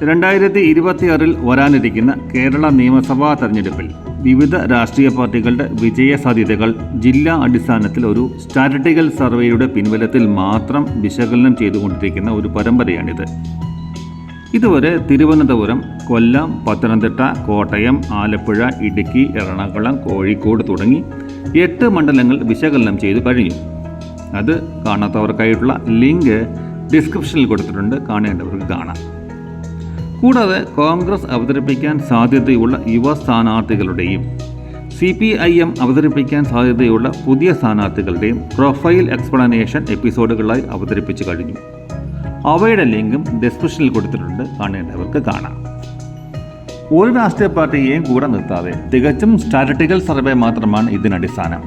രണ്ടായിരത്തി ഇരുപത്തിയാറിൽ വരാനിരിക്കുന്ന കേരള നിയമസഭാ തെരഞ്ഞെടുപ്പിൽ വിവിധ രാഷ്ട്രീയ പാർട്ടികളുടെ വിജയ സാധ്യതകൾ ജില്ലാ അടിസ്ഥാനത്തിൽ ഒരു സ്റ്റാറ്റിസ്റ്റിക്കൽ സർവേയുടെ പിൻബലത്തിൽ മാത്രം വിശകലനം ചെയ്തുകൊണ്ടിരിക്കുന്ന ഒരു പരമ്പരയാണിത്. ഇതുവരെ തിരുവനന്തപുരം കൊല്ലം പത്തനംതിട്ട കോട്ടയം ആലപ്പുഴ ഇടുക്കി എറണാകുളം കോഴിക്കോട് തുടങ്ങി എട്ട് മണ്ഡലങ്ങൾ വിശകലനം ചെയ്തു കഴിഞ്ഞു. അത് കാണാത്തവർക്കായിട്ടുള്ള ലിങ്ക് ഡിസ്ക്രിപ്ഷനിൽ കൊടുത്തിട്ടുണ്ട്. കാണേണ്ടവർക്ക് കാണാം. കൂടാതെ കോൺഗ്രസ് അവതരിപ്പിക്കാൻ സാധ്യതയുള്ള യുവ സ്ഥാനാർത്ഥികളുടെയും സി പി ഐ എം അവതരിപ്പിക്കാൻ സാധ്യതയുള്ള പുതിയ സ്ഥാനാർത്ഥികളുടെയും പ്രൊഫൈൽ എക്സ്പ്ലനേഷൻ എപ്പിസോഡുകളായി അവതരിപ്പിച്ചു കഴിഞ്ഞു. അവയുടെ ലിങ്കും ഡിസ്ക്രിപ്ഷനിൽ കൊടുത്തിട്ടുണ്ട്. കാണേണ്ടവർക്ക് കാണാം. ഒരു രാഷ്ട്രീയ പാർട്ടിയെയും കൂടെ നിർത്താതെ തികച്ചും സ്റ്റാറ്റിക്കൽ സർവേ മാത്രമാണ് ഇതിനടിസ്ഥാനം.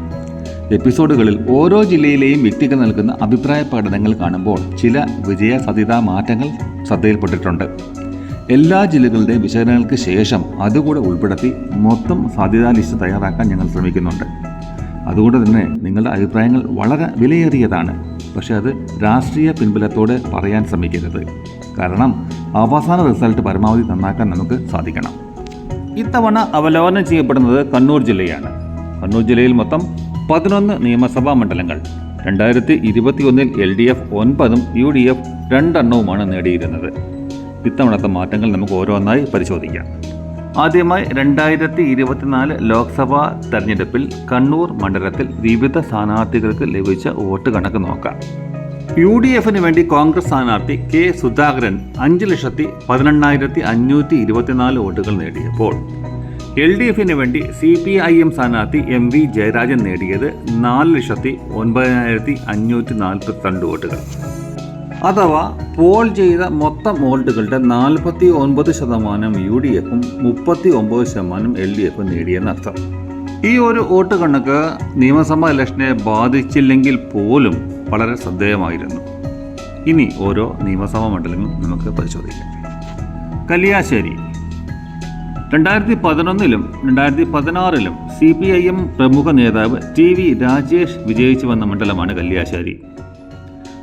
എപ്പിസോഡുകളിൽ ഓരോ ജില്ലയിലെയും വ്യക്തികൾ നൽകുന്ന അഭിപ്രായ പഠനങ്ങൾ കാണുമ്പോൾ ചില വിജയ സാധ്യതാ മാറ്റങ്ങൾ ശ്രദ്ധയിൽപ്പെട്ടിട്ടുണ്ട്. എല്ലാ ജില്ലകളുടെയും വിശകലനങ്ങൾക്ക് ശേഷം അതുകൂടെ ഉൾപ്പെടുത്തി മൊത്തം സാധ്യതാ ലിസ്റ്റ് തയ്യാറാക്കാൻ ഞങ്ങൾ ശ്രമിക്കുന്നുണ്ട്. അതുകൊണ്ട് തന്നെ നിങ്ങളുടെ അഭിപ്രായങ്ങൾ വളരെ വിലയേറിയതാണ്. പക്ഷേ അത് രാഷ്ട്രീയ പിൻബലത്തോടെ പറയാൻ ശ്രമിക്കരുത്. കാരണം അവസാന റിസൾട്ട് പരമാവധി നന്നാക്കാൻ നമുക്ക് സാധിക്കണം. ഇത്തവണ അവലോകനം ചെയ്യപ്പെടുന്നത് കണ്ണൂർ ജില്ലയാണ്. കണ്ണൂർ ജില്ലയിൽ മൊത്തം പതിനൊന്ന് നിയമസഭാ മണ്ഡലങ്ങൾ രണ്ടായിരത്തി ഇരുപത്തിയൊന്നിൽ എൽ ഡി എഫ് ഒൻപതും യു ഡി എഫ് രണ്ടെണ്ണവുമാണ് നേടിയിരുന്നത്. ഇത്തവണത്തെ മാറ്റങ്ങൾ നമുക്ക് ഓരോന്നായി പരിശോധിക്കാം. ആദ്യമായി രണ്ടായിരത്തി ഇരുപത്തിനാല് ലോക്സഭാ തെരഞ്ഞെടുപ്പിൽ കണ്ണൂർ മണ്ഡലത്തിൽ വിവിധ സ്ഥാനാർത്ഥികൾക്ക് ലഭിച്ച വോട്ട് കണക്ക് നോക്കാം. യു ഡി എഫിന് വേണ്ടി കോൺഗ്രസ് സ്ഥാനാർത്ഥി കെ സുധാകരൻ അഞ്ച് ലക്ഷത്തി പതിനെണ്ണായിരത്തി അഞ്ഞൂറ്റി ഇരുപത്തിനാല് വോട്ടുകൾ നേടിയപ്പോൾ എൽ ഡി എഫിന് വേണ്ടി സി പി ഐ എം സ്ഥാനാർത്ഥി എം വി ജയരാജൻ നേടിയത് നാല് ലക്ഷത്തി ഒൻപതിനായിരത്തി അഞ്ഞൂറ്റി നാൽപ്പത്തി രണ്ട് വോട്ടുകൾ. അഥവാ പോൾ ചെയ്ത മൊത്തം വോട്ടുകളുടെ നാൽപ്പത്തി ഒൻപത് ശതമാനം യു ഡി എഫും മുപ്പത്തി ഒമ്പത് ശതമാനം എൽ ഡി എഫും നേടിയെന്നർത്ഥം ഈ ഒരു വോട്ട് കണക്ക് നിയമസഭാ ഇലക്ഷനെ ബാധിച്ചില്ലെങ്കിൽ പോലും വളരെ ശ്രദ്ധേയമായിരുന്നു. ഇനി ഓരോ നിയമസഭാ മണ്ഡലങ്ങളും നമുക്ക് പരിശോധിക്കാം. കല്യാശ്ശേരി. രണ്ടായിരത്തി പതിനൊന്നിലും രണ്ടായിരത്തി പതിനാറിലും സി പി ഐ എം പ്രമുഖ നേതാവ് ടി വി രാജേഷ് വിജയിച്ചു വന്ന മണ്ഡലമാണ് കല്യാശ്ശേരി.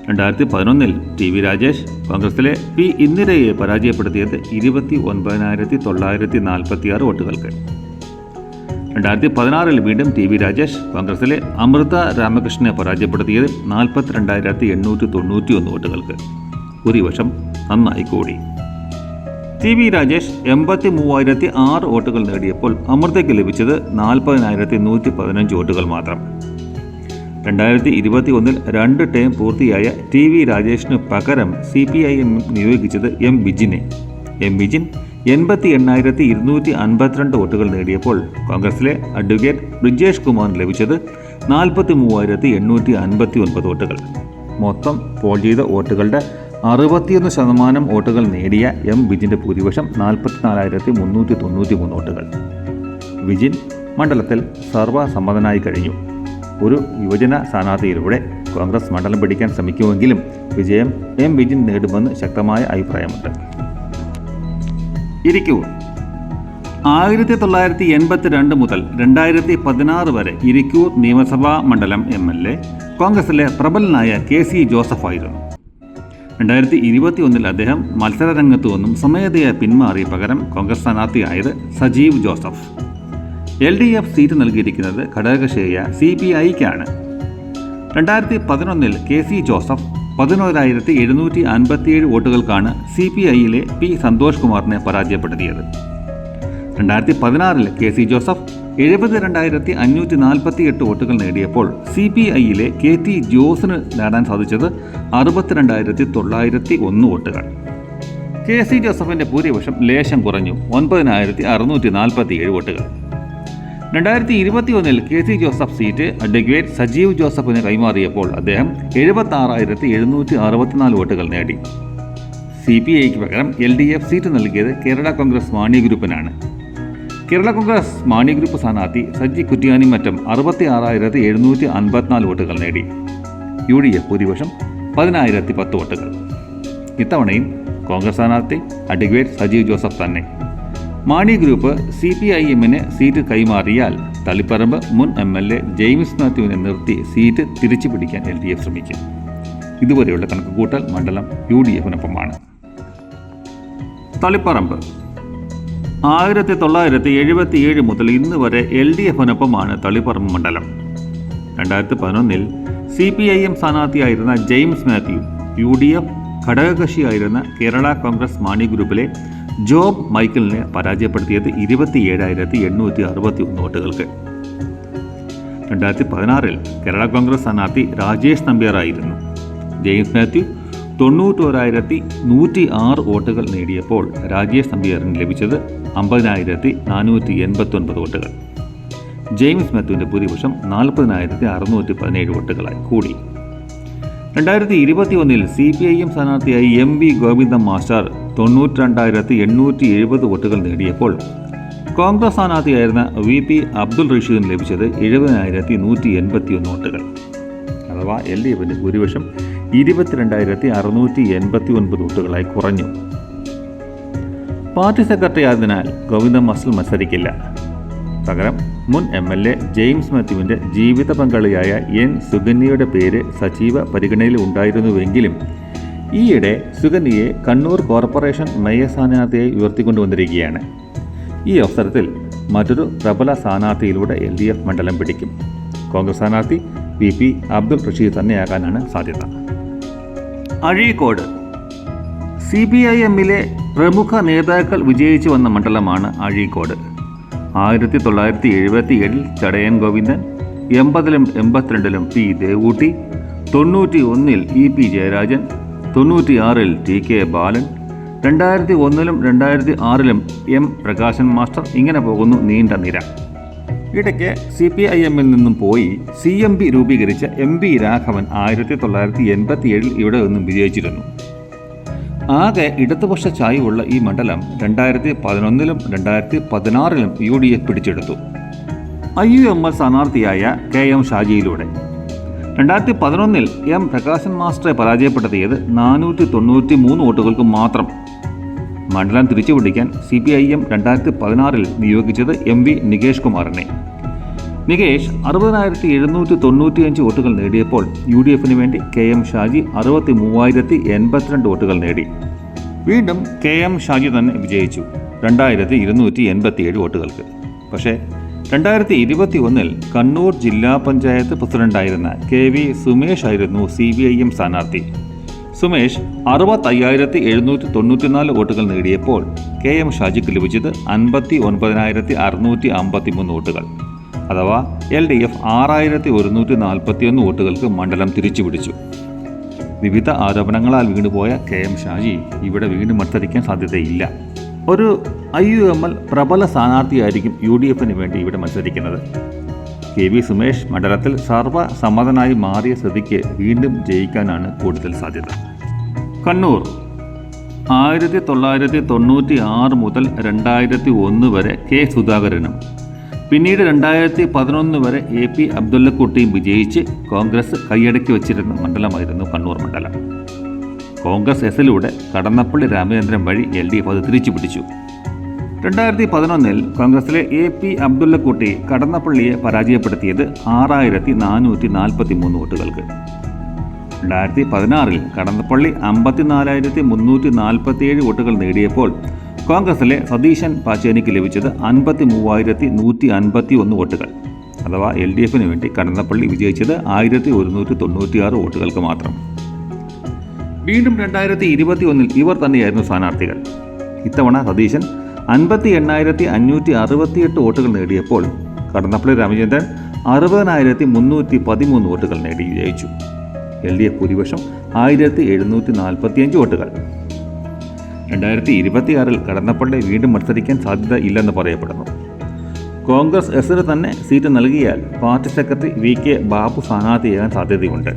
രണ്ടായിരത്തി പതിനൊന്നിൽ ടി വി രാജേഷ് കോൺഗ്രസിലെ പി ഇന്ദിരയെ പരാജയപ്പെടുത്തിയത് ഇരുപത്തി ഒൻപതിനായിരത്തി തൊള്ളായിരത്തി നാൽപ്പത്തി ആറ് വോട്ടുകൾക്ക്. രണ്ടായിരത്തി പതിനാറിൽ വീണ്ടും ടി വി രാജേഷ് കോൺഗ്രസിലെ അമൃത രാമകൃഷ്ണനെ പരാജയപ്പെടുത്തിയത് നാൽപ്പത്തിരണ്ടായിരത്തി എണ്ണൂറ്റി തൊണ്ണൂറ്റി ഒന്ന് വോട്ടുകൾക്ക് ഭൂരിപക്ഷം നന്നായി കൂടി. ടി വി രാജേഷ് എൺപത്തി മൂവായിരത്തി ആറ് വോട്ടുകൾ നേടിയപ്പോൾ അമൃതയ്ക്ക് ലഭിച്ചത് നാൽപ്പതിനായിരത്തി നൂറ്റി പതിനഞ്ച് വോട്ടുകൾ മാത്രം. രണ്ടായിരത്തി ഇരുപത്തി ഒന്നിൽ രണ്ട് ടേം പൂർത്തിയായ ടി വി രാജേഷിന് പകരം സി പി ഐ എം നിയോഗിച്ചത് എം ബിജിനെ എം ബിജിൻ എൺപത്തി എണ്ണായിരത്തി ഇരുന്നൂറ്റി അൻപത്തിരണ്ട് വോട്ടുകൾ നേടിയപ്പോൾ കോൺഗ്രസിലെ അഡ്വക്കേറ്റ് ബ്രിജേഷ് കുമാറിന് ലഭിച്ചത് നാൽപ്പത്തി മൂവായിരത്തി എണ്ണൂറ്റി അൻപത്തി ഒൻപത് വോട്ടുകൾ. മൊത്തം പോൾ ചെയ്ത വോട്ടുകളുടെ അറുപത്തിയൊന്ന് ശതമാനം വോട്ടുകൾ നേടിയ എം ബിജിന്റെ ഭൂരിപക്ഷം നാൽപ്പത്തിനാലായിരത്തി മുന്നൂറ്റി തൊണ്ണൂറ്റി മൂന്ന് വോട്ടുകൾ. വിജിൻ മണ്ഡലത്തിൽ സർവസമ്മതനായി കഴിഞ്ഞു. ഒരു യുവജന സ്ഥാനാർത്ഥിയിലൂടെ കോൺഗ്രസ് മണ്ഡലം പിടിക്കാൻ ശ്രമിക്കുമെങ്കിലും വിജയം എം വിജിൻ നേടുമെന്ന് ശക്തമായ അഭിപ്രായമുണ്ട്. ഇരിക്കൂ. ആയിരത്തി തൊള്ളായിരത്തി എൺപത്തി രണ്ട് മുതൽ രണ്ടായിരത്തി പതിനാറ് വരെ ഇരിക്കൂർ നിയമസഭാ മണ്ഡലം എം എൽ എ കോൺഗ്രസിലെ പ്രബലനായ കെ സി ജോസഫായിരുന്നു രണ്ടായിരത്തി ഇരുപത്തി ഒന്നിൽ അദ്ദേഹം മത്സരരംഗത്തു നിന്നും സ്വമേധയാ പിന്മാറി പകരം Congress സ്ഥാനാർത്ഥിയായത് Sajeev Joseph. L D F seat നൽകിയിരിക്കുന്നത് ഘടകകക്ഷിയായ സി പി ഐക്കാണ്. രണ്ടായിരത്തി പതിനൊന്നിൽ കെ സി ജോസഫ് പതിനോരായിരത്തി എഴുന്നൂറ്റി അൻപത്തിയേഴ് വോട്ടുകൾക്കാണ് സി പി ഐയിലെ പി സന്തോഷ് കുമാറിനെ പരാജയപ്പെടുത്തിയത്. രണ്ടായിരത്തി പതിനാറിൽ കെ സി ജോസഫ് എഴുപത് രണ്ടായിരത്തി അഞ്ഞൂറ്റി നാൽപ്പത്തി എട്ട് വോട്ടുകൾ നേടിയപ്പോൾ സി പി ഐയിലെ കെ ടി ജോസിന് നേടാൻ സാധിച്ചത് അറുപത്തിരണ്ടായിരത്തി തൊള്ളായിരത്തി ഒന്ന് വോട്ടുകൾ. കെ സി ജോസഫിന്റെ ഭൂരിപക്ഷം ലേശം കുറഞ്ഞു ഒൻപതിനായിരത്തി അറുന്നൂറ്റി നാൽപ്പത്തി ഏഴ് വോട്ടുകൾ. രണ്ടായിരത്തി ഇരുപത്തി ഒന്നിൽ K C Joseph seat advocate Sajeev ജോസഫിന് കൈമാറിയപ്പോൾ അദ്ദേഹം എഴുപത്തി ആറായിരത്തി എഴുന്നൂറ്റി അറുപത്തിനാല് വോട്ടുകൾ നേടി. സി പി ഐക്ക് പകരം എൽ ഡി എഫ് സീറ്റ് നൽകിയത് കേരള കോൺഗ്രസ് മാണി ഗ്രൂപ്പിനാണ്. കേരള കോൺഗ്രസ് മാണി ഗ്രൂപ്പ് സ്ഥാനാർത്ഥി സജി കുറ്റിയാനി മറ്റും അറുപത്തി ആറായിരത്തി എഴുന്നൂറ്റി അൻപത്തിനാല് വോട്ടുകൾ നേടി. യു ഡി എഫ് ഭൂരിപക്ഷം പതിനായിരത്തി പത്ത് വോട്ടുകൾ. ഇത്തവണയും കോൺഗ്രസ് സ്ഥാനാർത്ഥി അഡ്വക്കേറ്റ് സജീവ് ജോസഫ് തന്നെ. Mani group C P I എമ്മിന് സീറ്റ് കൈമാറിയാൽ തളിപ്പറമ്പ് മുൻ എം എൽ എ ജെയിംസ് മാത്യുവിനെ നിർത്തി സീറ്റ് തിരിച്ചു പിടിക്കാൻ എൽ ഡി എഫ് ശ്രമിക്കും. ഇതുവരെയുള്ള കണക്കുകൂട്ടൽ മണ്ഡലം യു ഡി എഫിനൊപ്പമാണ്. തളിപ്പറമ്പ്. ആയിരത്തി തൊള്ളായിരത്തി എഴുപത്തി ഏഴ് മുതൽ ഇന്ന് വരെ എൽ ഡി എഫിനൊപ്പമാണ് തളിപ്പറമ്പ് മണ്ഡലം. രണ്ടായിരത്തി പതിനൊന്നിൽ C P I M സ്ഥാനാർത്ഥിയായിരുന്ന James Mathew U D F ഘടകകക്ഷിയായിരുന്ന Kerala Congress Mani ഗ്രൂപ്പിലെ ജോബ് മൈക്കിളിനെ പരാജയപ്പെടുത്തിയത് ഇരുപത്തി ഏഴായിരത്തി എണ്ണൂറ്റി അറുപത്തി ഒന്ന് വോട്ടുകൾക്ക്. രണ്ടായിരത്തി പതിനാറിൽ കേരള കോൺഗ്രസ് സ്ഥാനാർത്ഥി രാജേഷ് നമ്പ്യാറായിരുന്നു. ജെയിംസ് മാത്യു തൊണ്ണൂറ്റോരായിരത്തി നൂറ്റി ആറ് വോട്ടുകൾ നേടിയപ്പോൾ രാജേഷ് നമ്പ്യാറിന് ലഭിച്ചത് അമ്പതിനായിരത്തി നാനൂറ്റി എൺപത്തൊൻപത് വോട്ടുകൾ. ജെയിംസ് മാത്യുവിന്റെ ഭൂരിപക്ഷം നാൽപ്പതിനായിരത്തി അറുന്നൂറ്റി പതിനേഴ് വോട്ടുകളായി കൂടി. രണ്ടായിരത്തി ഇരുപത്തി ഒന്നിൽ സി പി ഐ എം സ്ഥാനാർത്ഥിയായി എം വി ഗോവിന്ദൻ മാസ്റ്റർ തൊണ്ണൂറ്റി രണ്ടായിരത്തി എണ്ണൂറ്റി എഴുപത് വോട്ടുകൾ നേടിയപ്പോൾ കോൺഗ്രസ് സ്ഥാനാർത്ഥിയായിരുന്ന വി പി അബ്ദുൾ റഷീദിന് ലഭിച്ചത് എഴുപതിനായിരത്തി നൂറ്റി എൺപത്തി ഒന്ന് വോട്ടുകൾ. അഥവാ എൽ ഡി എഫിന്റെ ഭൂരിപക്ഷം ഇരുപത്തിരണ്ടായിരത്തി അറുന്നൂറ്റി എൺപത്തി ഒൻപത് വോട്ടുകളായി കുറഞ്ഞു. പാർട്ടി സെക്രട്ടറി ആയതിനാൽ ഗോവിന്ദ മസ്ൽ മത്സരിക്കില്ല. പകരം മുൻ എം എൽ എ ജെയിംസ് മാത്യുവിന്റെ ജീവിത പങ്കാളിയായ എൻ സുഗന്യയുടെ പേര് സജീവ പരിഗണനയിൽ ഉണ്ടായിരുന്നുവെങ്കിലും ഈയിടെ സുകന്യയെ കണ്ണൂർ കോർപ്പറേഷൻ മേയർ സ്ഥാനാർത്ഥിയായി ഉയർത്തിക്കൊണ്ടുവന്നിരിക്കുകയാണ്. ഈ അവസരത്തിൽ മറ്റൊരു പ്രബല സ്ഥാനാർത്ഥിയിലൂടെ എൽ ഡി എഫ് മണ്ഡലം പിടിക്കും. കോൺഗ്രസ് സ്ഥാനാർത്ഥി പി പി അബ്ദുൾ റഷീദ് തന്നെയാകാനാണ് സാധ്യത. അഴീക്കോട്. സി പി ഐ എമ്മിലെ പ്രമുഖ നേതാക്കൾ വിജയിച്ചു വന്ന മണ്ഡലമാണ് അഴീക്കോട്. ആയിരത്തി തൊള്ളായിരത്തി എഴുപത്തി ഏഴിൽ ചടയൻ ഗോവിന്ദൻ എൺപതിലും എൺപത്തിരണ്ടിലും പി ദേവൂട്ടി തൊണ്ണൂറ്റി ഒന്നിൽ ഇ പി ജയരാജൻ തൊണ്ണൂറ്റിയാറിൽ ടി കെ ബാലൻ രണ്ടായിരത്തി ഒന്നിലും രണ്ടായിരത്തി ആറിലും എം പ്രകാശൻ മാസ്റ്റർ ഇങ്ങനെ പോകുന്നു നീണ്ട നിര. ഇടയ്ക്ക് സി പി ഐ എമ്മിൽ നിന്നും പോയി സി എം പി രൂപീകരിച്ച എം പി രാഘവൻ ആയിരത്തി തൊള്ളായിരത്തി എൺപത്തി ഏഴിൽ ഇവിടെ നിന്നും വിജയിച്ചിരുന്നു. ആകെ ഇടതുപക്ഷ ചായ്വുള്ള ഈ മണ്ഡലം രണ്ടായിരത്തി പതിനൊന്നിലും രണ്ടായിരത്തി പതിനാറിലും യു ഡി എഫ് പിടിച്ചെടുത്തു. ഐ യു എം എൽ സ്ഥാനാർത്ഥിയായ കെ എം ഷാജിയിലൂടെ. രണ്ടായിരത്തി പതിനൊന്നിൽ എം പ്രകാശൻ മാസ്റ്ററെ പരാജയപ്പെടുത്തിയത് നാനൂറ്റി തൊണ്ണൂറ്റി മൂന്ന് വോട്ടുകൾക്ക് മാത്രം. മണ്ഡലം തിരിച്ചുപിടിക്കാൻ സി പി ഐ എം രണ്ടായിരത്തി പതിനാറിൽ നിയോഗിച്ചത് എം വി നികേഷ് കുമാറിനെ. നികേഷ് അറുപതിനായിരത്തി എഴുന്നൂറ്റി തൊണ്ണൂറ്റിയഞ്ച് വോട്ടുകൾ നേടിയപ്പോൾ യു ഡി എഫിന് വേണ്ടി കെ എം ഷാജി അറുപത്തി മൂവായിരത്തി എൺപത്തിരണ്ട് വോട്ടുകൾ നേടി. വീണ്ടും കെ എം ഷാജി തന്നെ വിജയിച്ചു. രണ്ടായിരത്തി ഇരുന്നൂറ്റി എൺപത്തിയേഴ് വോട്ടുകൾക്ക്. പക്ഷേ രണ്ടായിരത്തി ഇരുപത്തി ഒന്നിൽ കണ്ണൂർ ജില്ലാ പഞ്ചായത്ത് പ്രസിഡന്റായിരുന്ന കെ വി സുമേഷ് ആയിരുന്നു സി ബി ഐ എം സ്ഥാനാർത്ഥി. സുമേഷ് അറുപത്തയ്യായിരത്തി എഴുന്നൂറ്റി തൊണ്ണൂറ്റിനാല് വോട്ടുകൾ നേടിയപ്പോൾ കെ എം ഷാജിക്ക് ലഭിച്ചത് അൻപത്തി ഒൻപതിനായിരത്തി അറുന്നൂറ്റി അമ്പത്തി മൂന്ന് വോട്ടുകൾ. അഥവാ എൽ ഡി എഫ് ആറായിരത്തി ഒരുന്നൂറ്റി നാൽപ്പത്തിയൊന്ന് വോട്ടുകൾക്ക് മണ്ഡലം തിരിച്ചുപിടിച്ചു. വിവിധ ആരോപണങ്ങളാൽ വീണുപോയ കെ എം ഷാജി ഇവിടെ വീണ്ടും മത്സരിക്കാൻ സാധ്യതയില്ല. ഒരു ഐ യു എം എൽ പ്രബല സ്ഥാനാർത്ഥിയായിരിക്കും യു ഡി എഫിന് വേണ്ടി ഇവിടെ മത്സരിക്കുന്നത്. കെ വി സുമേഷ് മണ്ഡലത്തിൽ സർവസമ്മതനായി മാറിയ സ്ഥിതിക്ക് വീണ്ടും ജയിക്കാനാണ് കൂടുതൽ സാധ്യത. കണ്ണൂർ ആയിരത്തി തൊള്ളായിരത്തി തൊണ്ണൂറ്റി ആറ് മുതൽ രണ്ടായിരത്തി ഒന്ന് വരെ കെ സുധാകരനും പിന്നീട് രണ്ടായിരത്തി പതിനൊന്ന് വരെ എ പി അബ്ദുള്ളക്കുട്ടിയും വിജയിച്ച് കോൺഗ്രസ് കൈയടക്കി വച്ചിരുന്ന മണ്ഡലമായിരുന്നു കണ്ണൂർ മണ്ഡലം. കോൺഗ്രസ് എസിലൂടെ കടന്നപ്പള്ളി രാമചന്ദ്രൻ വഴി എൽ ഡി എഫ് അത് തിരിച്ചു പിടിച്ചു രണ്ടായിരത്തി പതിനൊന്നിൽ കോൺഗ്രസിലെ എ പി അബ്ദുള്ളക്കുട്ടി കടന്നപ്പള്ളിയെ പരാജയപ്പെടുത്തിയത് ആറായിരത്തി നാനൂറ്റി നാൽപ്പത്തി മൂന്ന് വോട്ടുകൾക്ക്. രണ്ടായിരത്തി പതിനാറിൽ കടന്നപ്പള്ളി അമ്പത്തിനാലായിരത്തി മുന്നൂറ്റി നാൽപ്പത്തിയേഴ് വോട്ടുകൾ നേടിയപ്പോൾ കോൺഗ്രസിലെ സതീശൻ പാച്ചേനിക്ക് ലഭിച്ചത് അൻപത്തി മൂവായിരത്തി നൂറ്റി അൻപത്തി ഒന്ന് വോട്ടുകൾ. അഥവാ എൽ ഡി എഫിന് വേണ്ടി കടന്നപ്പള്ളി വിജയിച്ചത് ആയിരത്തി ഒരുന്നൂറ്റി തൊണ്ണൂറ്റിയാറ് വോട്ടുകൾക്ക് മാത്രം. വീണ്ടും രണ്ടായിരത്തി ഇരുപത്തി ഒന്നിൽ ഇവർ തന്നെയായിരുന്നു സ്ഥാനാർത്ഥികൾ. ഇത്തവണ സതീശൻ അൻപത്തി എണ്ണായിരത്തി അഞ്ഞൂറ്റി അറുപത്തിയെട്ട് വോട്ടുകൾ നേടിയപ്പോൾ കടന്നപ്പള്ളി രാമചന്ദ്രൻ അറുപതിനായിരത്തി മുന്നൂറ്റി പതിമൂന്ന് വോട്ടുകൾ നേടി വിജയിച്ചു. എൽ ഡി എഫ് ഭൂരിപക്ഷം ആയിരത്തി എഴുന്നൂറ്റി നാൽപ്പത്തിയഞ്ച് വോട്ടുകൾ. രണ്ടായിരത്തി ഇരുപത്തിയാറിൽ കടന്നപ്പള്ളി വീണ്ടും മത്സരിക്കാൻ സാധ്യത ഇല്ലെന്ന് പറയപ്പെടുന്നു. കോൺഗ്രസ് എസിന് തന്നെ സീറ്റ് നൽകിയാൽ party secretary V K Babu സ്ഥാനാർത്ഥിയാകാൻ സാധ്യതയുണ്ട്.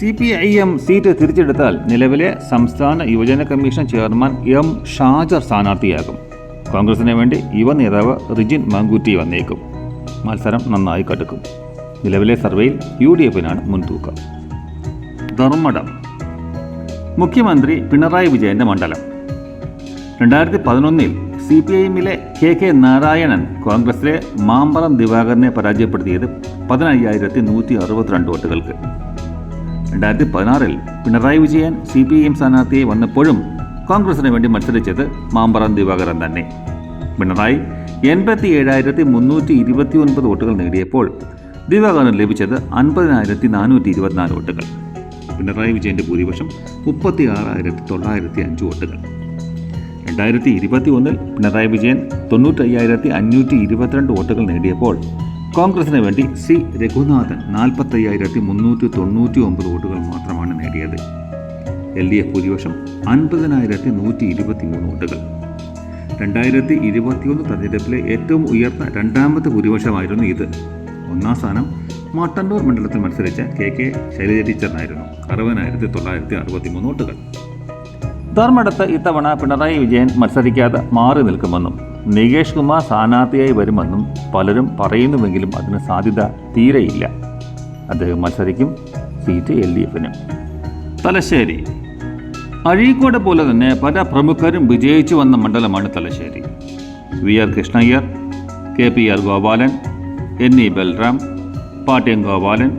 C P I M seat തിരിച്ചെടുത്താൽ നിലവിലെ സംസ്ഥാന യുവജന കമ്മീഷൻ ചെയർമാൻ എം ഷാജർ സ്ഥാനാർത്ഥിയാകും. കോൺഗ്രസിന് വേണ്ടി യുവ നേതാവ് റിജിൻ മങ്കുറ്റി വന്നേക്കും. മത്സരം നന്നായി കടുക്കും. നിലവിലെ സർവേയിൽ യു ഡി എഫിനാണ് മുൻതൂക്കം. ധർമ്മടം. മുഖ്യമന്ത്രി പിണറായി വിജയന്റെ മണ്ഡലം. രണ്ടായിരത്തി പതിനൊന്നിൽ സി പി ഐ എമ്മിലെ കെ കെ നാരായണൻ കോൺഗ്രസിലെ മാമ്പറം ദിവാകരനെ പരാജയപ്പെടുത്തിയത് പതിനയ്യായിരത്തി നൂറ്റി അറുപത്തിരണ്ട് വോട്ടുകൾക്ക്. രണ്ടായിരത്തി പതിനാറിൽ Pinarayi Vijayan C P M സ്ഥാനാർത്ഥിയെ വന്നപ്പോഴും കോൺഗ്രസിന് വേണ്ടി മത്സരിച്ചത് മാമ്പറം ദിവാകരൻ തന്നെ. പിണറായി എൺപത്തി ഏഴായിരത്തി മുന്നൂറ്റി ഇരുപത്തി ഒൻപത് വോട്ടുകൾ നേടിയപ്പോൾ ദിവാകരന് ലഭിച്ചത് അൻപതിനായിരത്തി നാനൂറ്റി ഇരുപത്തിനാല് വോട്ടുകൾ. പിണറായി വിജയന്റെ ഭൂരിപക്ഷം മുപ്പത്തി ആറായിരത്തി തൊള്ളായിരത്തി അഞ്ച് വോട്ടുകൾ. രണ്ടായിരത്തി ഇരുപത്തി ഒന്നിൽ പിണറായി വിജയൻ തൊണ്ണൂറ്റയ്യായിരത്തി അഞ്ഞൂറ്റി ഇരുപത്തിരണ്ട് വോട്ടുകൾ നേടിയപ്പോൾ കോൺഗ്രസിന് വേണ്ടി സി. രഘുനാഥൻ നാൽപ്പത്തയ്യായിരത്തി മുന്നൂറ്റി തൊണ്ണൂറ്റി ഒമ്പത് വോട്ടുകൾ മാത്രമാണ് നേടിയത്. എൽ. ഡി. എഫ്. ഭൂരിപക്ഷം അൻപതിനായിരത്തി നൂറ്റി ഇരുപത്തി മൂന്ന് വോട്ടുകൾ. രണ്ടായിരത്തി ഇരുപത്തിയൊന്ന് തെരഞ്ഞെടുപ്പിലെ ഏറ്റവും ഉയർന്ന രണ്ടാമത്തെ ഭൂരിപക്ഷമായിരുന്നു ഇത്. ഒന്നാം സ്ഥാനം മാട്ടന്നൂർ മണ്ഡലത്തിൽ മത്സരിച്ച കെ. കെ. ശൈലജ ടീച്ചറിനായിരുന്നു അറുപതിനായിരത്തി തൊള്ളായിരത്തി അറുപത്തി മൂന്ന് വോട്ടുകൾ. ധർമ്മടത്ത് ഇത്തവണ പിണറായി വിജയൻ മത്സരിക്കാതെ മാറി നിൽക്കുമെന്നും നികേഷ് കുമാർ സ്ഥാനാർത്ഥിയായി വരുമെന്നും പലരും പറയുന്നുവെങ്കിലും അതിന് സാധ്യത തീരെയില്ല. അദ്ദേഹം മത്സരിക്കും സീറ്റ് എൽ ഡി എഫിന്. തലശ്ശേരി. അഴീക്കോട് പോലെ തന്നെ പല പ്രമുഖരും വിജയിച്ചു വന്ന മണ്ഡലമാണ് Thalassery. V R Krishna Iyer K P R Gopalan N E Balram Pattiam Gopalan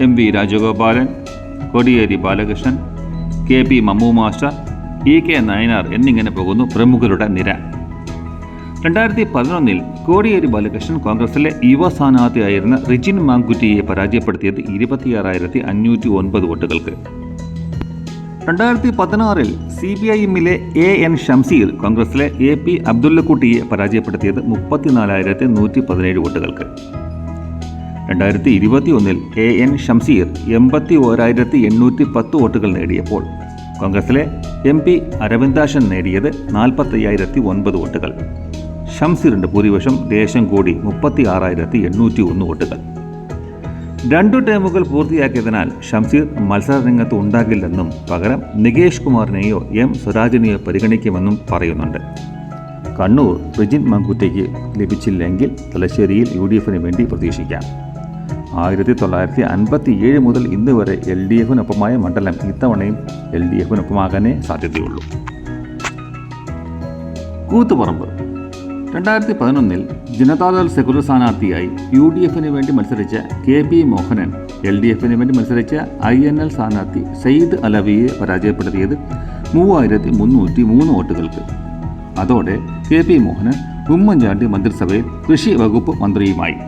M V Rajagopalan Kodiyeri Balakrishnan K P Mammu master E K Nayanar എന്നിങ്ങനെ പോകുന്നു പ്രമുഖരുടെ നിര. രണ്ടായിരത്തി പതിനൊന്നിൽ കോടിയേരി ബാലകൃഷ്ണൻ കോൺഗ്രസിലെ യുവ സ്ഥാനാർത്ഥിയായിരുന്ന റിജിൻ മാങ്കുറ്റിയെ പരാജയപ്പെടുത്തിയത് ഇരുപത്തിയാറായിരത്തി അഞ്ഞൂറ്റി ഒൻപത് വോട്ടുകൾക്ക്. രണ്ടായിരത്തി പതിനാറിൽ സി പി ഐ എമ്മിലെ എ എൻ ഷംസീർ കോൺഗ്രസിലെ എ പി അബ്ദുള്ളക്കുട്ടിയെ പരാജയപ്പെടുത്തിയത് മുപ്പത്തിനാലായിരത്തി നൂറ്റി പതിനേഴ് വോട്ടുകൾക്ക്. രണ്ടായിരത്തി ഇരുപത്തി ഒന്നിൽ എ എൻ ഷംസീർ എൺപത്തി ഓരായിരത്തി എണ്ണൂറ്റി പത്ത് വോട്ടുകൾ നേടിയപ്പോൾ കോൺഗ്രസിലെ എം പി അരവിന്ദാശൻ നേടിയത് നാൽപ്പത്തയ്യായിരത്തി ഒൻപത് വോട്ടുകൾ. ഷംസീറിന്റെ ഭൂരിപക്ഷം ദേശം കൂടി മുപ്പത്തി ആറായിരത്തി എണ്ണൂറ്റി ഒന്ന് വോട്ടുകൾ. രണ്ടു ടേമുകൾ പൂർത്തിയാക്കിയതിനാൽ ഷംസീർ മത്സരരംഗത്ത് ഉണ്ടാകില്ലെന്നും പകരം നികേഷ് കുമാറിനെയോ എം സ്വരാജിനെയോ പരിഗണിക്കുമെന്നും പറയുന്നുണ്ട്. കണ്ണൂർ റിജിൻ മങ്കുറ്റയ്ക്ക് ലഭിച്ചില്ലെങ്കിൽ തലശ്ശേരിയിൽ യു ഡി എഫിന് വേണ്ടി പ്രതീക്ഷിക്കാം. ആയിരത്തി തൊള്ളായിരത്തി അൻപത്തി ഏഴ് മുതൽ ഇന്ന് വരെ എൽ ഡി എഫിനൊപ്പമായ മണ്ഡലം ഇത്തവണയും എൽ ഡി എഫിനൊപ്പമാകാനേ സാധ്യതയുള്ളൂ. കൂത്തുപറമ്പ് രണ്ടായിരത്തി പതിനൊന്നിൽ ജനതാദൾ സെക്യുലർ സ്ഥാനാർത്ഥിയായി യു ഡി എഫിന് വേണ്ടി മത്സരിച്ച K P Mohanan L D എഫിന് വേണ്ടി മത്സരിച്ച ഐ എൻ എൽ സ്ഥാനാർത്ഥി സയ്യിദ് അലവിയെ പരാജയപ്പെടുത്തിയത് മൂവായിരത്തി മുന്നൂറ്റി മൂന്ന് വോട്ടുകൾക്ക്. അതോടെ കെ പി മോഹനൻ ഉമ്മൻചാണ്ടി മന്ത്രിസഭയിൽ കൃഷി വകുപ്പ് മന്ത്രിയുമായി.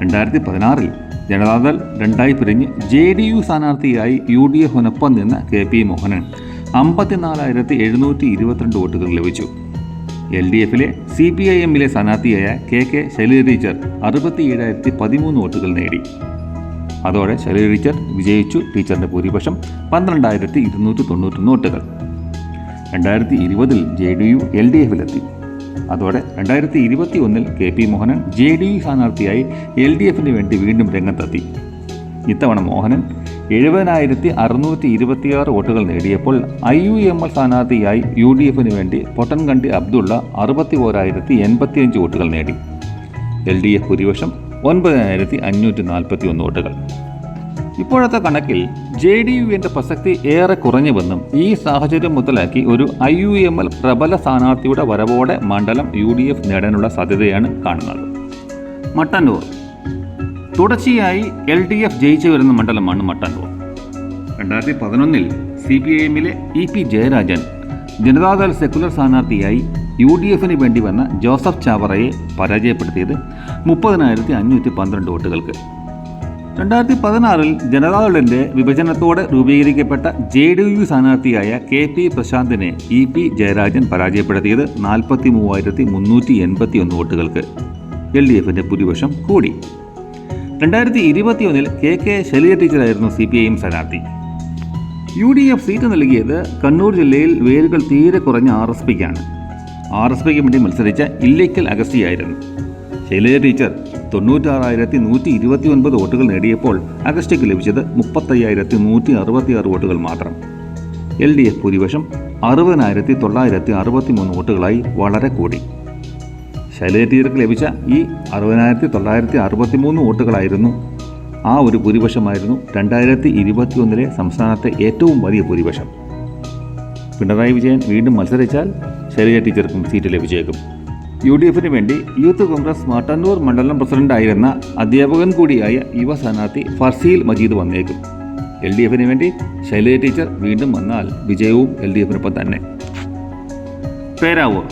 രണ്ടായിരത്തി പതിനാറിൽ ജനതാദൾ രണ്ടായി പിരിഞ്ഞ് ജെ ഡി യു സ്ഥാനാർത്ഥിയായി യു ഡി എഫിനൊപ്പം നിന്ന കെ പി മോഹനൻ അമ്പത്തിനാലായിരത്തി എഴുന്നൂറ്റി ഇരുപത്തിരണ്ട് വോട്ടുകൾ ലഭിച്ചു. എൽ ഡി എഫിലെ സി പി ഐ എമ്മിലെ സ്ഥാനാർത്ഥിയായ കെ കെ ശൈലജ ടീച്ചർ അറുപത്തി ഏഴായിരത്തി പതിമൂന്ന് വോട്ടുകൾ നേടി. അതോടെ ശൈലജ ടീച്ചർ വിജയിച്ചു. ടീച്ചറിന്റെ ഭൂരിപക്ഷം പന്ത്രണ്ടായിരത്തി ഇരുന്നൂറ്റി തൊണ്ണൂറ്റൊന്ന് വോട്ടുകൾ. രണ്ടായിരത്തി ഇരുപതിൽ J D U L D എഫിലെത്തി. അതോടെ രണ്ടായിരത്തി ഇരുപത്തി ഒന്നിൽ K P Mohanan J D U സ്ഥാനാർത്ഥിയായി എൽ ഡി എഫിന് വേണ്ടി വീണ്ടും രംഗത്തെത്തി. ഇത്തവണ മോഹനൻ എഴുപതിനായിരത്തി അറുന്നൂറ്റി ഇരുപത്തിയാറ് വോട്ടുകൾ നേടിയപ്പോൾ ഐ യു എം എൽ സ്ഥാനാർത്ഥിയായി യു ഡി എഫിന് വേണ്ടി പൊട്ടൻകണ്ടി അബ്ദുള്ള അറുപത്തി ഓരായിരത്തി എൺപത്തിയഞ്ച് വോട്ടുകൾ നേടി. എൽ ഡി എഫ് ഭൂരിപക്ഷം ഒൻപതിനായിരത്തി അഞ്ഞൂറ്റി നാൽപ്പത്തി ഒന്ന് വോട്ടുകൾ. ഇപ്പോഴത്തെ കണക്കിൽ ജെ ഡി യുവിന്റെ പ്രസക്തി ഏറെ കുറഞ്ഞുവെന്നും ഈ സാഹചര്യം മുതലാക്കി ഒരു ഐ യു എം എൽ പ്രബല സ്ഥാനാർത്ഥിയുടെ വരവോടെ മണ്ഡലം യു ഡി എഫ് നേടാനുള്ള സാധ്യതയാണ് കാണുന്നത്. മട്ടന്നൂർ തുടർച്ചയായി എൽ ഡി എഫ് ജയിച്ചു വരുന്ന മണ്ഡലമാണ് മട്ടന്നൂർ രണ്ടായിരത്തി പതിനൊന്നിൽ സി പി ഐ എമ്മിലെ E P Jayarajan Janata Dal secular സ്ഥാനാർത്ഥിയായി യു ഡി എഫിന് വേണ്ടി വന്ന ജോസഫ് ചാവറയെ പരാജയപ്പെടുത്തിയത് മുപ്പതിനായിരത്തി അഞ്ഞൂറ്റി പന്ത്രണ്ട് വോട്ടുകൾക്ക്. രണ്ടായിരത്തി പതിനാറിൽ ജനതാദളിന്റെ വിഭജനത്തോടെ രൂപീകരിക്കപ്പെട്ട ജെ ഡി യു സ്ഥാനാർത്ഥിയായ കെ പി പ്രശാന്തിനെ ഇ പി ജയരാജൻ പരാജയപ്പെടുത്തിയത് നാൽപ്പത്തി മൂവായിരത്തി മുന്നൂറ്റി എൺപത്തി ഒന്ന് വോട്ടുകൾക്ക്. എൽ ഡി എഫിന്റെ ഭൂരിപക്ഷം കൂടി. രണ്ടായിരത്തി ഇരുപത്തിയൊന്നിൽ കെ കെ ശൈലജ ടീച്ചറായിരുന്നു സി പി ഐ സ്ഥാനാർത്ഥി. യു ഡി എഫ് സീറ്റ് നൽകിയത് കണ്ണൂർ ജില്ലയിൽ വേരുകൾ തീരെ കുറഞ്ഞ ആർ എസ് പിക്കാണ്. ആർ എസ് പിക്ക് വേണ്ടി മത്സരിച്ച ഇല്ലിക്കൽ അഗസ്റ്റിയായിരുന്നു. ശൈലജ ടീച്ചർ തൊണ്ണൂറ്റാറായിരത്തി നൂറ്റി ഇരുപത്തി ഒൻപത് വോട്ടുകൾ നേടിയപ്പോൾ അഗസ്റ്റിക്ക് ലഭിച്ചത് മുപ്പത്തയ്യായിരത്തി നൂറ്റി അറുപത്തിയാറ് വോട്ടുകൾ മാത്രം. എൽ ഡി എഫ് ഭൂരിപക്ഷം അറുപതിനായിരത്തി തൊള്ളായിരത്തി അറുപത്തി മൂന്ന് വോട്ടുകളായി വളരെ കൂടി. ശൈലജ ടീച്ചർക്ക് ലഭിച്ച ഈ അറുപതിനായിരത്തി തൊള്ളായിരത്തി അറുപത്തി മൂന്ന് വോട്ടുകളായിരുന്നു. ആ ഒരു ഭൂരിപക്ഷമായിരുന്നു രണ്ടായിരത്തി ഇരുപത്തി ഒന്നിലെ സംസ്ഥാനത്തെ ഏറ്റവും വലിയ ഭൂരിപക്ഷം. പിണറായി വിജയൻ വീണ്ടും മത്സരിച്ചാൽ ശൈലജ ടീച്ചർക്കും സീറ്റ് ലഭിച്ചേക്കും. യു ഡി എഫിന് വേണ്ടി യൂത്ത് കോൺഗ്രസ് മട്ടന്നൂർ മണ്ഡലം പ്രസിഡന്റായിരുന്ന അധ്യാപകൻ കൂടിയായ യുവ സ്ഥാനാർത്ഥി ഫർസീൽ മജീദ് വന്നേക്കും. എൽ ഡി എഫിന് വേണ്ടി ശൈലജ ടീച്ചർ വീണ്ടും വന്നാൽ വിജയവും എൽ ഡി എഫിനൊപ്പം തന്നെ. പേരാവൂർ.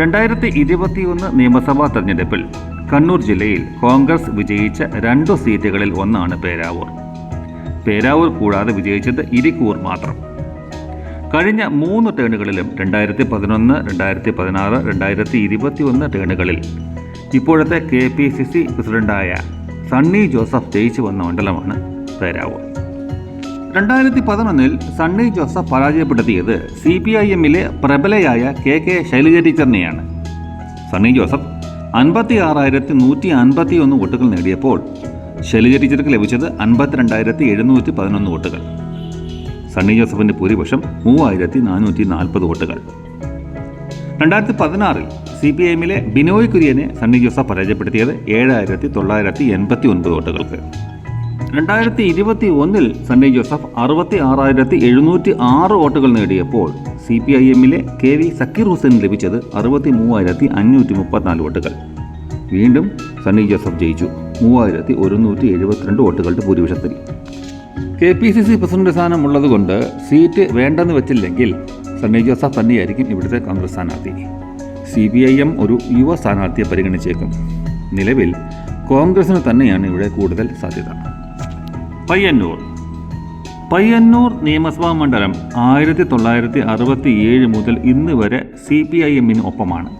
രണ്ടായിരത്തി ഇരുപത്തിയൊന്ന് നിയമസഭാ തെരഞ്ഞെടുപ്പിൽ കണ്ണൂർ ജില്ലയിൽ കോൺഗ്രസ് വിജയിച്ച രണ്ടു സീറ്റുകളിൽ ഒന്നാണ് പേരാവൂർ. പേരാവൂർ കൂടാതെ വിജയിച്ചത് ഇരിക്കൂർ മാത്രം. കഴിഞ്ഞ മൂന്ന് ടേണുകളിലും രണ്ടായിരത്തി പതിനൊന്ന് രണ്ടായിരത്തി പതിനാറ് രണ്ടായിരത്തി ഇരുപത്തി ഒന്ന് ടേണുകളിൽ ഇപ്പോഴത്തെ കെ പി സി സി പ്രസിഡന്റായ സണ്ണി ജോസഫ് ജയിച്ചു വന്ന മണ്ഡലമാണ് പേരാവൂർ. രണ്ടായിരത്തി പതിനൊന്നിൽ സണ്ണി ജോസഫ് പരാജയപ്പെടുത്തിയത് സി പി ഐ എമ്മിലെ പ്രബലയായ കെ കെ ശൈലജ ടീച്ചറിനെയാണ്. സണ്ണി ജോസഫ് അൻപത്തി ആറായിരത്തി നൂറ്റി അൻപത്തി ഒന്ന് വോട്ടുകൾ നേടിയപ്പോൾ ശൈലജ ടീച്ചർക്ക് ലഭിച്ചത് അൻപത്തിരണ്ടായിരത്തി എഴുന്നൂറ്റി പതിനൊന്ന് വോട്ടുകൾ. സണ്ണി ജോസഫിന്റെ ഭൂരിപക്ഷം മൂവായിരത്തി നാനൂറ്റി നാൽപ്പത് വോട്ടുകൾ. രണ്ടായിരത്തി പതിനാറിൽ സി പി ഐ എമ്മിലെ ബിനോയ് കുര്യനെ സണ്ണി ജോസഫ് പരാജയപ്പെടുത്തിയത് ഏഴായിരത്തി തൊള്ളായിരത്തി എൺപത്തി ഒൻപത് വോട്ടുകൾക്ക്. രണ്ടായിരത്തി ഇരുപത്തി ഒന്നിൽ സണ്ണി ജോസഫ് അറുപത്തി ആറായിരത്തി എഴുന്നൂറ്റി ആറ് വോട്ടുകൾ നേടിയപ്പോൾ സി പി ഐ എമ്മിലെ കെ വി സക്കീർ ഹുസൈൻ ലഭിച്ചത് അറുപത്തി മൂവായിരത്തി അഞ്ഞൂറ്റി മുപ്പത്തിനാല് വോട്ടുകൾ. വീണ്ടും സണ്ണി ജോസഫ് ജയിച്ചു. മൂവായിരത്തി ഒരുന്നൂറ്റി എഴുപത്തിരണ്ട് വോട്ടുകളുടെ ഭൂരിപക്ഷത്തിൽ. K P C C president സ്ഥാനം ഉള്ളതുകൊണ്ട് സീറ്റ് വേണ്ടെന്ന് വെച്ചില്ലെങ്കിൽ സണ്ണി ജോസഫ് തന്നെയായിരിക്കും ഇവിടുത്തെ കോൺഗ്രസ് സ്ഥാനാർത്ഥി. സി പി ഐ എം ഒരു യുവ സ്ഥാനാർത്ഥിയെ പരിഗണിച്ചേക്കും. നിലവിൽ കോൺഗ്രസിന് തന്നെയാണ് ഇവിടെ കൂടുതൽ സാധ്യത. പയ്യന്നൂർ. പയ്യന്നൂർ നിയമസഭാ മണ്ഡലം ആയിരത്തി തൊള്ളായിരത്തി അറുപത്തി ഏഴ് മുതൽ ഇന്ന് വരെ സി പി ഐ എമ്മിന് ഒപ്പമാണ്.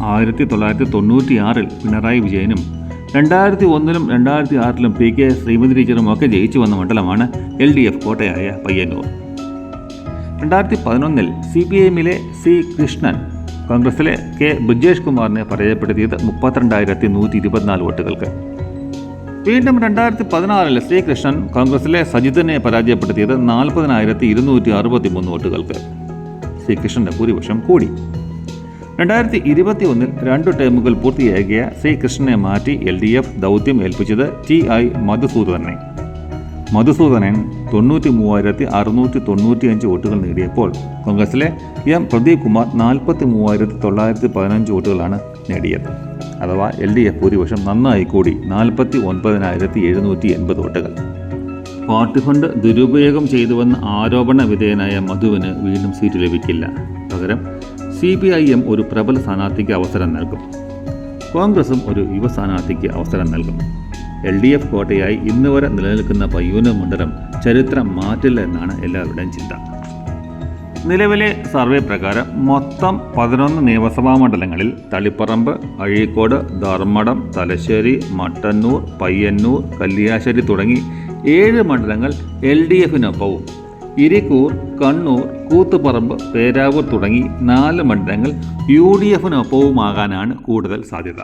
ആയിരത്തി തൊള്ളായിരത്തി തൊണ്ണൂറ്റി ആറിൽ പിണറായി വിജയനും രണ്ടായിരത്തി ഒന്നിലും രണ്ടായിരത്തി ആറിലും പി കെ ശ്രീമതി ടീച്ചറും ഒക്കെ ജയിച്ചു വന്ന മണ്ഡലമാണ് എൽ ഡി എഫ് കോട്ടയായ പയ്യന്നൂർ. രണ്ടായിരത്തി പതിനൊന്നിൽ സി പി എമ്മിലെ സി കൃഷ്ണൻ കോൺഗ്രസിലെ കെ ബ്രിജേഷ് കുമാറിനെ പരാജയപ്പെടുത്തിയത് മുപ്പത്തിരണ്ടായിരത്തി നൂറ്റി ഇരുപത്തിനാല് വോട്ടുകൾക്ക്. വീണ്ടും രണ്ടായിരത്തി പതിനാറിൽ ശ്രീകൃഷ്ണൻ കോൺഗ്രസിലെ സജിതനെ പരാജയപ്പെടുത്തിയത് നാൽപ്പതിനായിരത്തി ഇരുന്നൂറ്റി അറുപത്തി മൂന്ന് വോട്ടുകൾക്ക്. ശ്രീകൃഷ്ണന്റെ ഭൂരിപക്ഷം കൂടി. രണ്ടായിരത്തി ഇരുപത്തി ഒന്നിൽ രണ്ടു ടേമുകൾ പൂർത്തിയാക്കിയ ശ്രീകൃഷ്ണനെ മാറ്റി എൽ ഡി എഫ് ദൗത്യം ഏൽപ്പിച്ചത് ടി ഐ മധുസൂദനെ മധുസൂദനൻ തൊണ്ണൂറ്റി മൂവായിരത്തി അറുന്നൂറ്റി തൊണ്ണൂറ്റി അഞ്ച് വോട്ടുകൾ നേടിയപ്പോൾ കോൺഗ്രസിലെ എം പ്രദീപ് കുമാർ നാൽപ്പത്തി മൂവായിരത്തി തൊള്ളായിരത്തി പതിനഞ്ച് വോട്ടുകളാണ് നേടിയത്. അഥവാ എൽ ഡി എഫ് ഭൂരിപക്ഷം നന്നായി കൂടി നാൽപ്പത്തി ഒൻപതിനായിരത്തി എഴുന്നൂറ്റി എൺപത് വോട്ടുകൾ. പാർട്ടി ഫണ്ട് ദുരുപയോഗം ചെയ്തുവെന്ന ആരോപണ വിധേയനായ മധുവിന് വീണ്ടും സീറ്റ് ലഭിക്കില്ല. പകരം സി പി ഐ എം ഒരു പ്രബല സ്ഥാനാർത്ഥിക്ക് അവസരം നൽകും. കോൺഗ്രസും ഒരു യുവ സ്ഥാനാർത്ഥിക്ക് അവസരം നൽകും. എൽ ഡി എഫ് കോട്ടയായി ഇന്ന് വരെ നിലനിൽക്കുന്ന പയ്യൂന മണ്ഡലം ചരിത്രം മാറ്റില്ല എന്നാണ് എല്ലാവരുടെയും ചിന്ത. നിലവിലെ സർവേ പ്രകാരം മൊത്തം പതിനൊന്ന് നിയമസഭാ മണ്ഡലങ്ങളിൽ തളിപ്പറമ്പ് അഴീക്കോട് ധർമ്മടം തലശ്ശേരി മട്ടന്നൂർ പയ്യന്നൂർ കല്ലിയാശ്ശേരി തുടങ്ങി ഏഴ് മണ്ഡലങ്ങൾ എൽ ഡി എഫിനൊപ്പവും. ഇരിക്കൂർ കണ്ണൂർ കൂത്തുപറമ്പ് പേരാവൂർ തുടങ്ങി നാല് മണ്ഡലങ്ങൾ യു ഡി എഫിനൊപ്പവുമാകാനാണ് കൂടുതൽ സാധ്യത.